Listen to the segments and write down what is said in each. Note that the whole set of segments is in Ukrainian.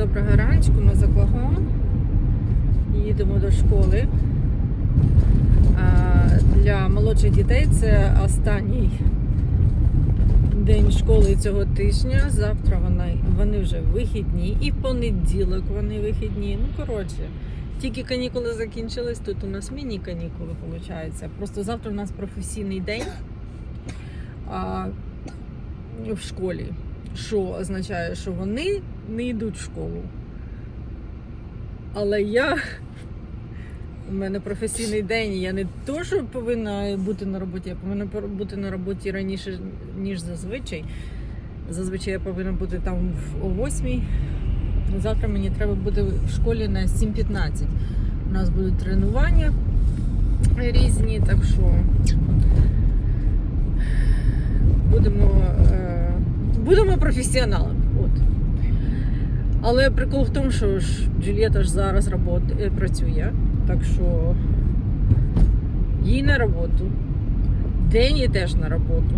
Доброго раночку, ми за Кого. Їдемо до школи. Для молодших дітей це останній день школи цього тижня. Завтра вони, вони вже вихідні, і в понеділок вони вихідні. Ну, коротше, тільки канікули закінчились, тут у нас міні-канікули, виходить. Просто завтра у нас професійний день в школі. Що означає, що вони не йдуть в школу. Але я. У мене професійний день, і я не то, що повинна бути на роботі, я повинна бути на роботі раніше, ніж зазвичай. Зазвичай я повинна бути там о 8. Завтра мені треба бути в школі на 7.15. У нас будуть тренування різні, так що будемо, е, будемо професіоналами. От. Але прикол в тому, що ж Джульєта ж зараз робот, е, працює, так що їй на роботу, Дені теж на роботу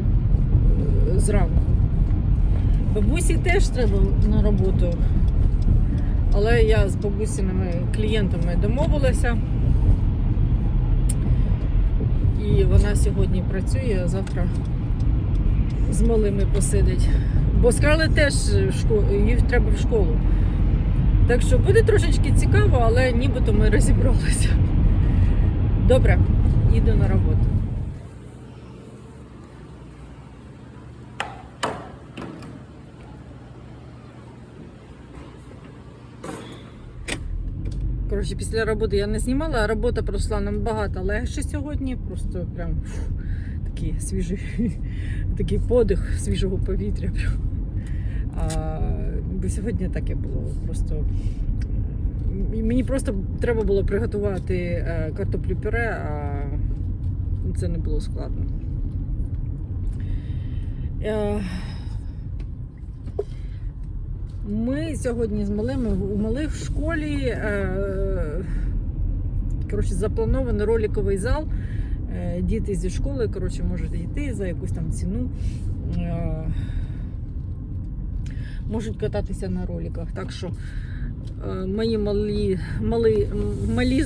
е, зранку. Бабусі теж треба на роботу. Але я з бабусіними клієнтами домовилася. І вона сьогодні працює, а завтра з малими посидить. Бо скрали теж в школу, їй треба в школу. Так що буде трошечки цікаво, але нібито ми розібралися. Добре, їду на роботу. Коротше, після роботи я не знімала, а робота пройшла набагато легше сьогодні. Просто прям фу, такий свіжий, такий подих свіжого повітря. Прям. А, бо сьогодні таке було просто. Мені просто треба було приготувати е, картоплю пюре, а це не було складно. Е, Ми сьогодні з малими у малих в школі. Е, коротше, запланований роликовий зал. Діти зі школи коротше, можуть йти за якусь там ціну. Можуть кататися на роликах. Так що е, мої малі, мали, малі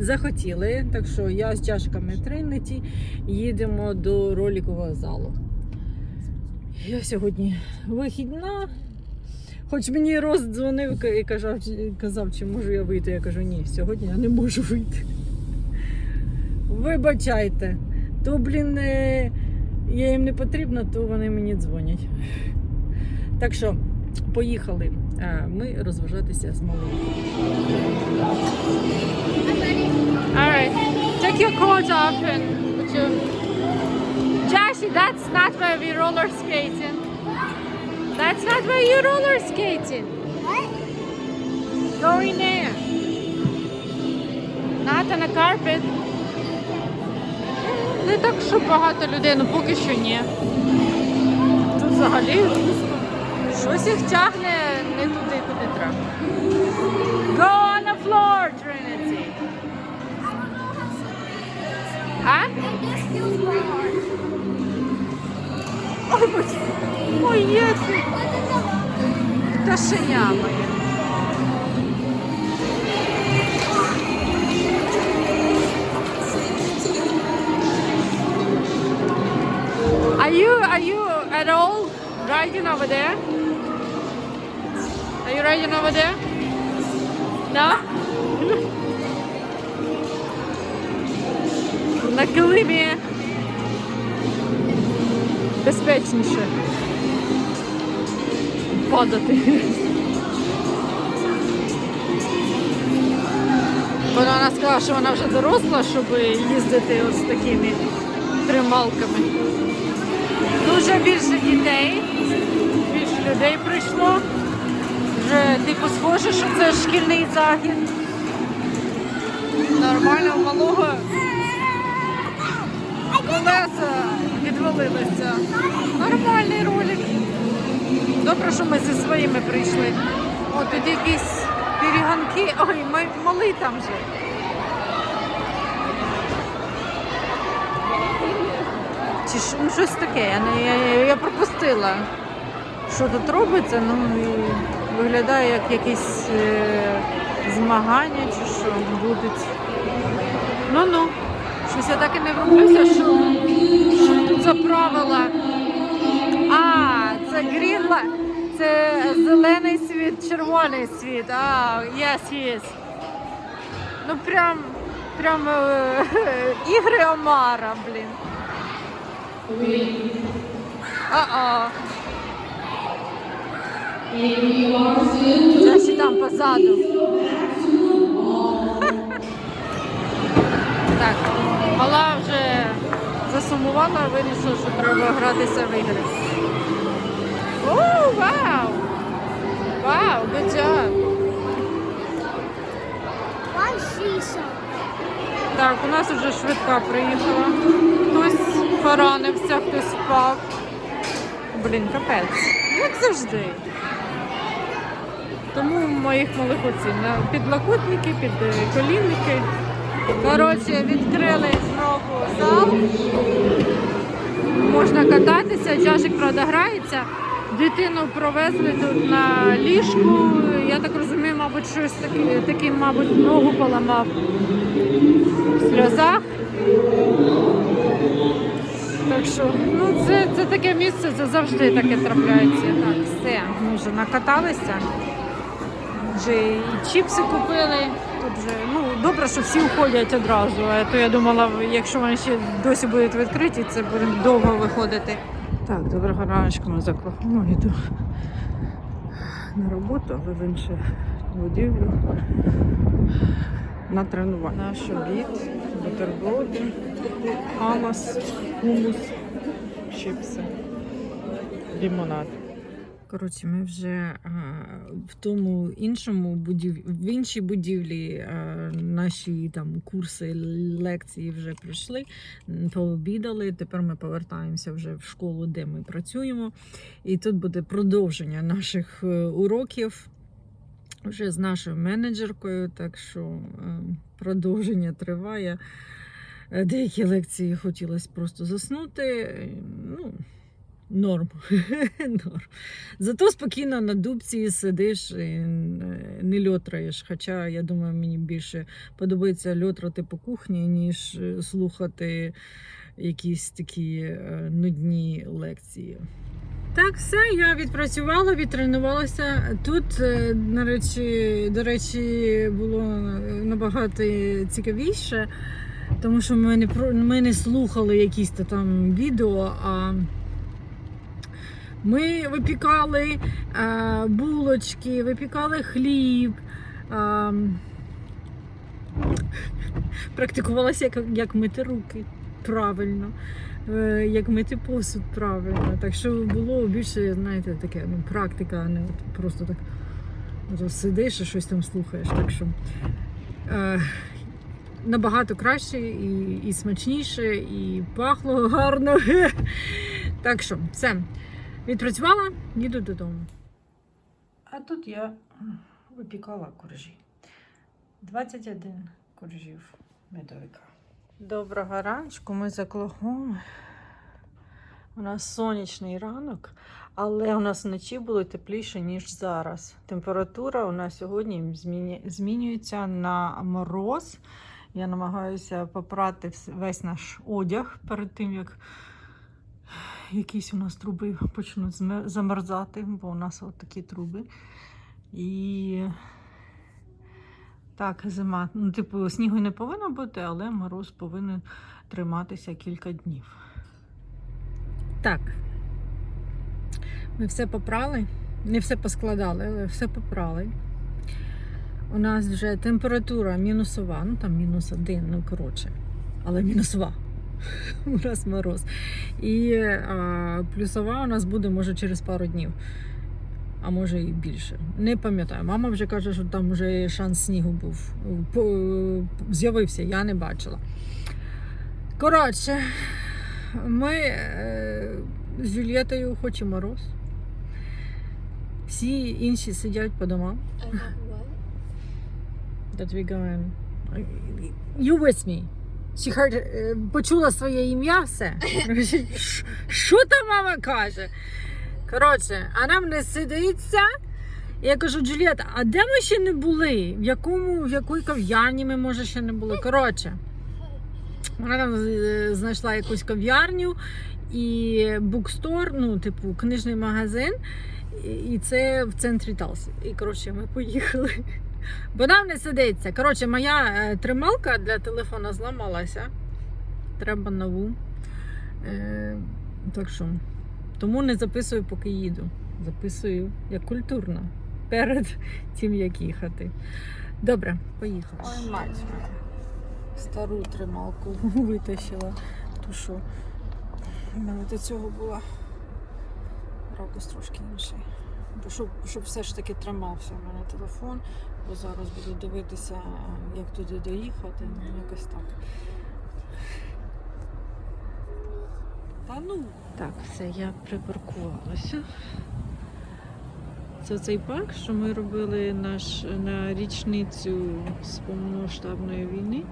захотіли. Так що я з чашками Тринеті їдемо до роликового залу. Я сьогодні вихідна. Хоч мені Роз дзвонив і казав, казав, чи можу я вийти. Я кажу, ні, сьогодні я не можу вийти. Вибачайте, то, блін, е, я їм не потрібна, то вони мені дзвонять. Так що, поїхали. Е, Ми розважатися з малим. Alright, take your coat off and put your... Jashi, that's not where we roller skating. That's not where you roller skating. What? Go in there. Not on a carpet. Не так, що багато людей, ну поки що ні. Тут взагалі. Щось їх тягне не туди, куди треба. Go on the floor, Trinity. А? And this feels my heart. Ой, боже. Ой, є ти. What's in the water? Пташеня моє. Are you are you at all riding over there? You riding over there? No? На килимі безпечніше падати. Вона сказала, що вона вже доросла, щоб їздити ось такими трималками. Дуже більше дітей, більше людей прийшло. Вже типу схоже, що це шкільний захід. Нормально у малого колеса відвалилися. Нормальний ролик. Добре, що ми зі своїми прийшли. О, тут якісь перегонки. Ой, май- малий там же. Чи ну, щось таке, я, я, я пропустила. Що тут робиться, ну і Виглядає як якісь е, змагання чи що будуть. Ну-ну, щось я так і не врублюся, що, що тут за правила. А, це грінла, це зелений світ, червоний світ. А, yes, yes. Ну прям, прям е, ігри Омара, блін. А-а. Я там позаду. Так, мала вже засумувала, вирішила, що треба гратися в ігри. О, вау! Вау, good job! Так, у нас вже швидка приїхала. Хтось поранився, хтось впав. Блін, капець. Як завжди. Тому моїх малих оцін підлокотники, під е, колінники. Коротше, відкрили знову зал. Можна кататися, Джашик, правда, грається. Дитину провезли тут на ліжку. Я так розумію, мабуть, щось таке, таке, мабуть, ногу поламав в сльозах. Так що, ну це, це таке місце, це завжди таке трапляється. Так, все, ми вже накаталися. Вже і чіпси купили. Тут вже, ну, добре, що всі уходять одразу. А то я думала, якщо вони ще досі будуть відкриті, це буде довго виходити. Так, доброго раночку, ми заклахому йду на роботу, але в іншу будівлю на тренування. Наш обід, бутерброди, амос, хумус, чіпси, лімонад. Коротше, ми вже а, в тому іншому будів... в іншій будівлі а, наші там курси, лекції вже пройшли, пообідали. Тепер ми повертаємося вже в школу, де ми працюємо. І тут буде продовження наших е, уроків вже з нашою менеджеркою, так що е, продовження триває. Е, Деякі лекції хотілося просто заснути. е, Ну, норм. норм. Зато спокійно на дубці сидиш і е, не льотраєш. Хоча, я думаю, мені більше подобається льотрати по кухні, ніж е, слухати якісь такі е, нудні лекції. Так, все, я відпрацювала, відтренувалася. Тут, на речі, до речі, було набагато цікавіше, тому що ми не, ми не слухали якісь там відео, а ми випікали е, булочки, випікали хліб. Е, практикувалася, як, як мити руки правильно е, як мити посуд правильно. Так що було більше, знаєте, таке ну, практика, а не от просто так от сидиш і щось там слухаєш. Так що е, набагато краще і, і смачніше, і пахло гарно. Так що, все. Відпрацювала, їду додому. А тут я випікала коржі. 21 коржів медовика. Доброго раночку, ми за Клогом. У нас сонячний ранок, але у нас вночі було тепліше, ніж зараз. Температура у нас сьогодні змінюється на мороз. Я намагаюся попрати весь наш одяг перед тим, як якісь у нас труби почнуть замерзати, бо у нас от такі труби. І так, зима. Ну, типу, снігу не повинно бути, але мороз повинен триматися кілька днів. Так. Ми все попрали. Не все поскладали, але все попрали. У нас вже температура мінусова, ну там мінус один, ну коротше, але мінусова. У нас мороз. І а, плюсова у нас буде, може, через пару днів а може і більше. Не пам'ятаю. Мама вже каже, що там вже шанс снігу був. З'явився, я не бачила. Коротше, ми е, з Джульєтою хочемо мороз. Всі інші сидять по домам. That we going. You with me. She heard, е, почула своє ім'я все. Що там мама каже? Коротше, а нам не сидиться. Я кажу, Джулієта, а де ми ще не були? В якому, в якій кав'ярні ми, може, ще не були? Коротше, вона там е, знайшла якусь кав'ярню і букстор, ну, типу, книжний магазин. І- це в центрі Талси. І коротше, ми поїхали. Бо нам не сидиться. Коротше, моя е, трималка для телефона зламалася. Треба нову. Е, так що, тому не записую, поки їду. Записую як культурно. Перед тим, як їхати. Добре, поїхали. Ой, мать. Стару трималку витащила. Ту що в мене до цього була ракус трошки інший. Щоб, щоб все ж таки тримався в мене телефон, бо зараз буду дивитися, як туди доїхати. Ну, якось так. Та ну. Так, все, я припаркувалася. Це цей парк, що ми робили наш, на річницю з повномасштабної війни.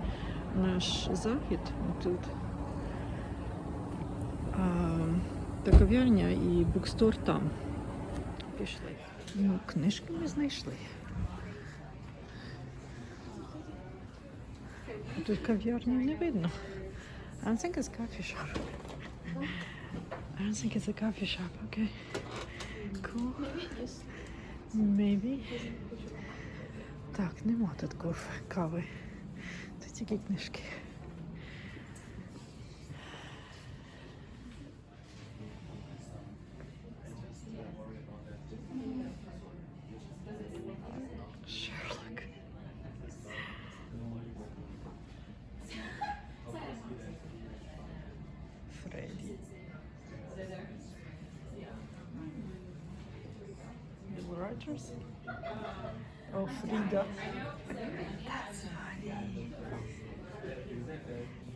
Наш захід тут. А, та кав'ярня і букстор там. Пішли. Ну, книжки ми знайшли. Тут кав'ярні не видно. I don't think it's coffee shop. I don't think it's a coffee shop, okay. Cool. Maybe. Так, нема тут кофе, кави. Тут тільки книжки. Bill Rogers. Oh, Frida. That's funny.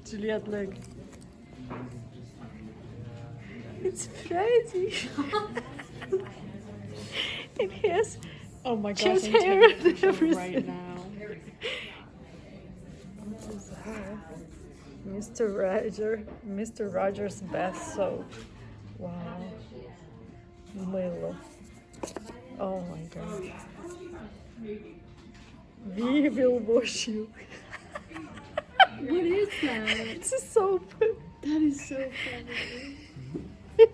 Juliet Leg. It's Freddy. it has Oh my gosh, Chest I'm hair taking a and picture everything. right now. Mr. Roger, Mr. Rogers bath soap. Wow. Мило. Oh my god. We will wash you. What is that? It's a soap. That is so funny.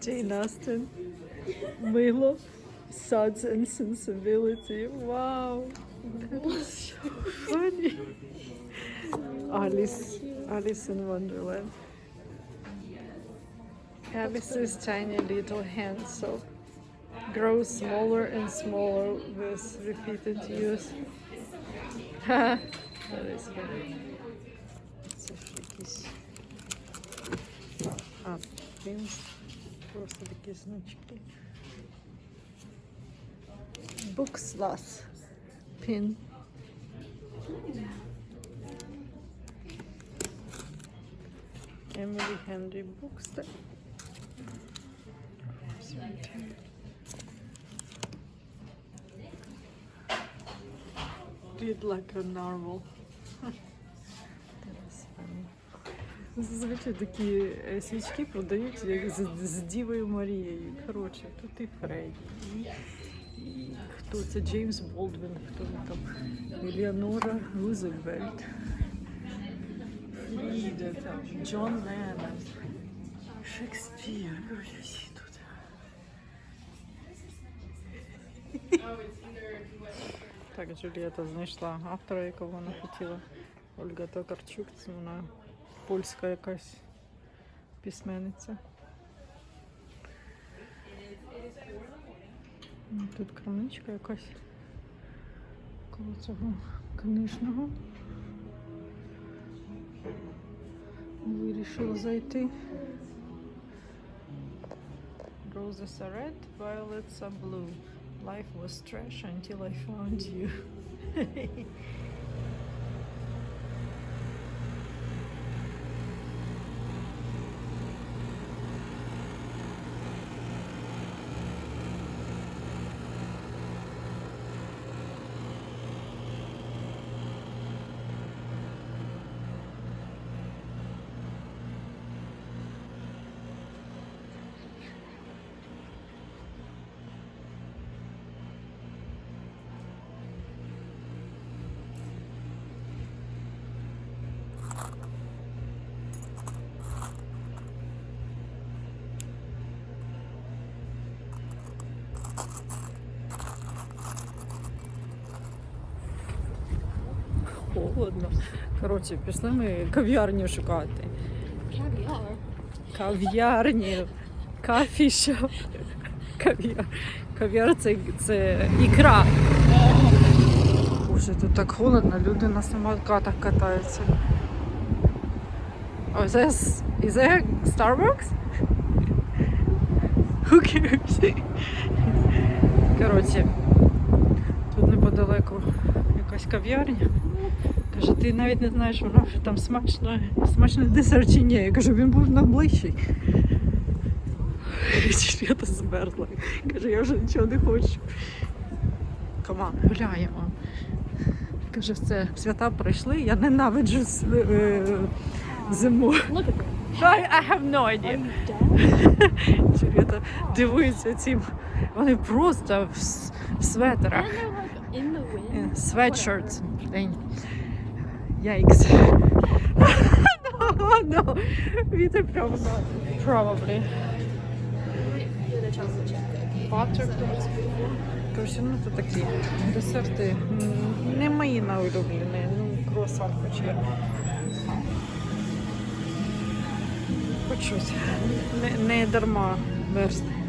Jane Austen. Milo. Suds and sensibility. Wow. That is so funny. Alice. Alice in Wonderland. Alice's tiny little hand soap grows smaller and smaller with repeated use. that is funny. Це ж якісь. А, пінс. Просто такі значки. Bookslas. Pin. Emily Henry Bookstore. Read like a. That's. Зазвичай такі е, свічки продають як з, з Дівою Марією. Коротше, тут і Фредді, хто це Джеймс Болдвін, хто там, Еліонора Рузвельт, Фріда, там, Джон Леннон, Шекспір. Коротше, всі Так, Джулієта знайшла автора, якого вона хотіла. Ольга Токарчук, це вона польська якась письменниця. Ну, Тут крамничка якась коло цього книжного. Вирішила зайти. Roses are red, violets are blue. Life was trash until I found you. холодно. Коротше, пішли ми кав'ярню шукати. Caviar. Кав'ярню. Кафішоп. Кав'яр. Кав'яр це, це ікра. Боже, тут так холодно, люди на самокатах катаються. Oh, is this, is that Starbucks? Who cares? Коротше, тут неподалеку якась кав'ярня. Каже, ти навіть не знаєш, воно там смачно, смачний десерт чи ні. Я кажу, він був найближчий. Свята змерзла. Каже, я вже нічого не хочу. Коман, гуляємо. Каже, все, свята пройшли, я ненавиджу е, зиму. Look. I, have no idea. Свята дивується цим. Вони просто в, с- в Yikes. no, no. Вітер прямо. Probably. Butter. Короче, ну це такі десерти. Не мої найулюблені. Ну, круасан хоч є. Хоч щось. Не, не дарма мерзне.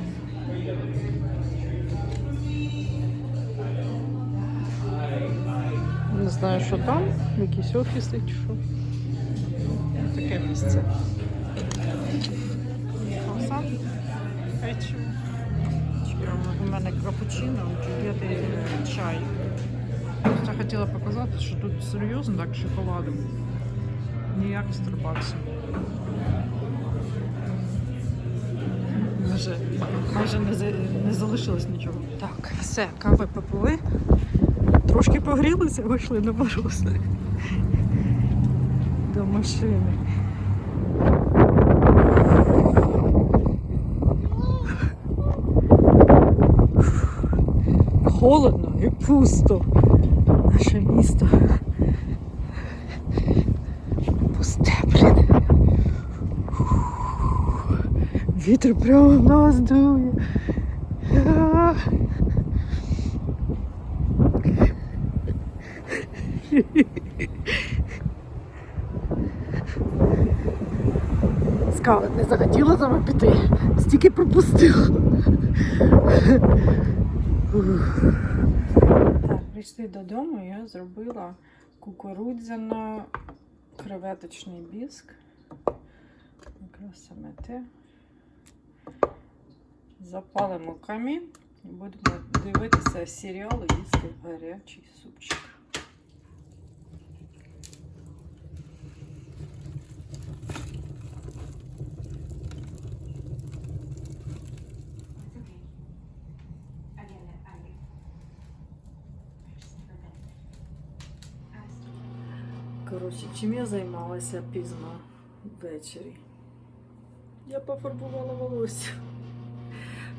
Знаю, що там, якісь офіси чи що. Таке місце. Круасан. Печиво. У мене капучино, у Джульєти чай. Просто хотіла показати, що тут серйозно так шоколадом. Ніяк в Старбаксі. Майже не, не залишилось нічого. Так, все, кави попили. Трошки погрілися, вийшли на мороз. До машини. Холодно і пусто. Наше місто. Пусте, блін. Вітер прямо в нас дує. А. Не захотіла за мною піти, стільки пропустила. Так, прийшли додому, я зробила кукурудзяно креветочний біск. Якраз саме те. Запалимо камін і будемо дивитися серіал і їсти гарячий супчик. Коротше, чим я займалася пізно ввечері? Я пофарбувала волосся.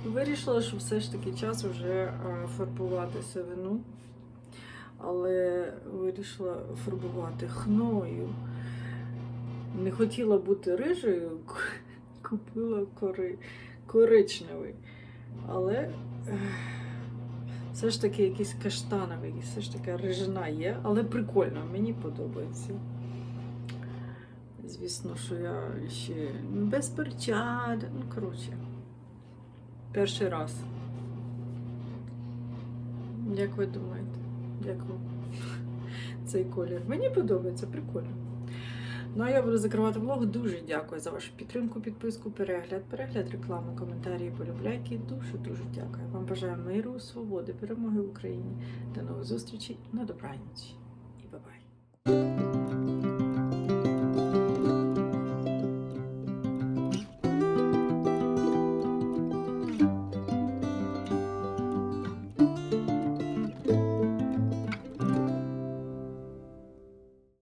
Вирішила, що все ж таки час вже е, фарбувати сивину, але вирішила фарбувати хною. Не хотіла бути рижею, купила кори, коричневий. Але все ж таки якийсь каштановий, все ж таки рижина є, але прикольно, мені подобається. Звісно, що я ще без перчат. Ну, коротше, перший раз. Як ви думаєте? Як цей колір? Мені подобається, прикольно. Ну а я буду закривати влог. Дуже дякую за вашу підтримку, підписку, перегляд, перегляд, рекламу, коментарі, полюбляйки. Дуже дуже дякую. Вам бажаю миру, свободи, перемоги в Україні. До нових зустрічей на добраніч і бай-бай.